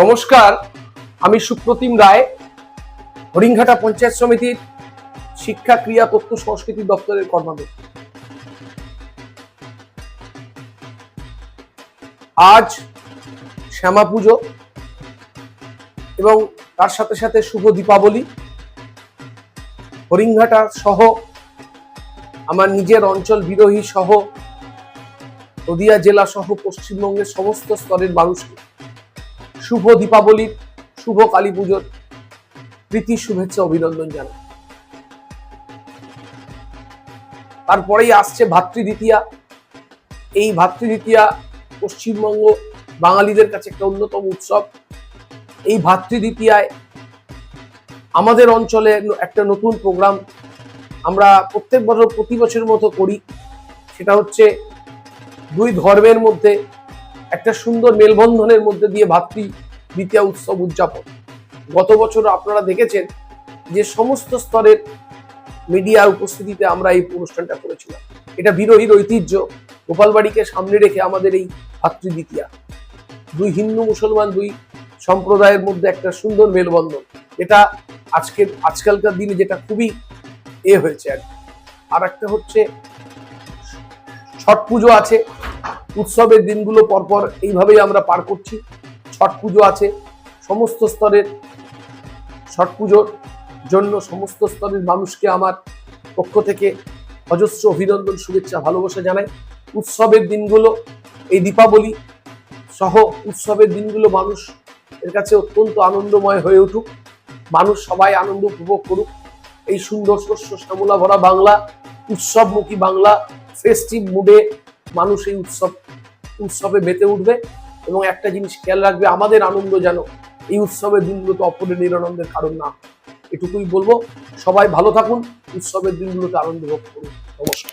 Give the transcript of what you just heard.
নমস্কার, আমি সুপ্রতিম রায় হরিংঘাটা পঞ্চায়েত সমিতির শিক্ষা, ক্রিয়া, তথ্য, সংস্কৃতি দপ্তরের কর্মাধ্যক্ষ। আজ শ্যামা পুজো এবং তার সাথে সাথে শুভ দীপাবলি। হরিংঘাটা সহ আমার নিজের অঞ্চল বিরোহী সহ নদিয়া জেলা সহ পশ্চিমবঙ্গের সমস্ত স্তরের মানুষকে শুভ দীপাবলির শুভ কালী পুজোর প্রীতি শুভেচ্ছা, অভিনন্দন জানাই। তারপরেই আসছে ভাতৃদ্বিতীয়া। এই ভাতৃদ্বিতীয়া পশ্চিমবঙ্গ বাঙালিদের কাছে একটা অন্যতম উৎসব। এই ভাতৃদ্বিতীয়ায় আমাদের অঞ্চলে একটা নতুন প্রোগ্রাম আমরা প্রত্যেক বছর, প্রতি বছরের মতো করি। সেটা হচ্ছে দুই ধর্মের মধ্যে একটা সুন্দর মেলবন্ধনের মধ্যে দিয়ে ভাতৃ দ্বিতীয় উৎসব উদযাপন। গত বছর আপনারা দেখেছেন যে সমস্ত স্তরের মিডিয়ার উপস্থিতিতে আমরা এই অনুষ্ঠানটা করেছিলাম। এটা বিরোহীর ঐতিহ্য। গোপালবাড়িকে সামনে রেখে আমাদের এই ভাতৃ দ্বিতীয়া। দুই হিন্দু মুসলমান দুই সম্প্রদায়ের মধ্যে একটা সুন্দর মেলবন্ধন। এটা আজকের, আজকালকার দিনে যেটা খুবই এ হয়েছে আর। আর একটা হচ্ছে ছট পুজো আছে। উৎসবের দিনগুলো পরপর এইভাবেই আমরা পার করছি। ছট পুজো আছে, সমস্ত স্তরের ছট পুজোর জন্য সমস্ত স্তরের মানুষকে আমার পক্ষ থেকে অজস্র অভিনন্দন, শুভেচ্ছা, ভালোবাসা জানাই। উৎসবের দিনগুলো, এই দীপাবলি সহ উৎসবের দিনগুলো মানুষ এর কাছে অত্যন্ত আনন্দময় হয়ে উঠুক। মানুষ সবাই আনন্দ উপভোগ করুক। এই সুন্দর শস্য শ্যামলা ভরা বাংলা, উৎসবমুখী বাংলা ফেস্টিভ মুডে মানুষ এই উৎসব উৎসবে মেতে উঠবে এবং একটা জিনিস খেয়াল রাখবে, আমাদের আনন্দ যেন এই উৎসবের দিনগুলোতে অপরের নিরানন্দের কারণ না এটুকুই বলব, সবাই ভালো থাকুন, উৎসবের দিনগুলোতে আনন্দ ভোগ করুন। নমস্কার।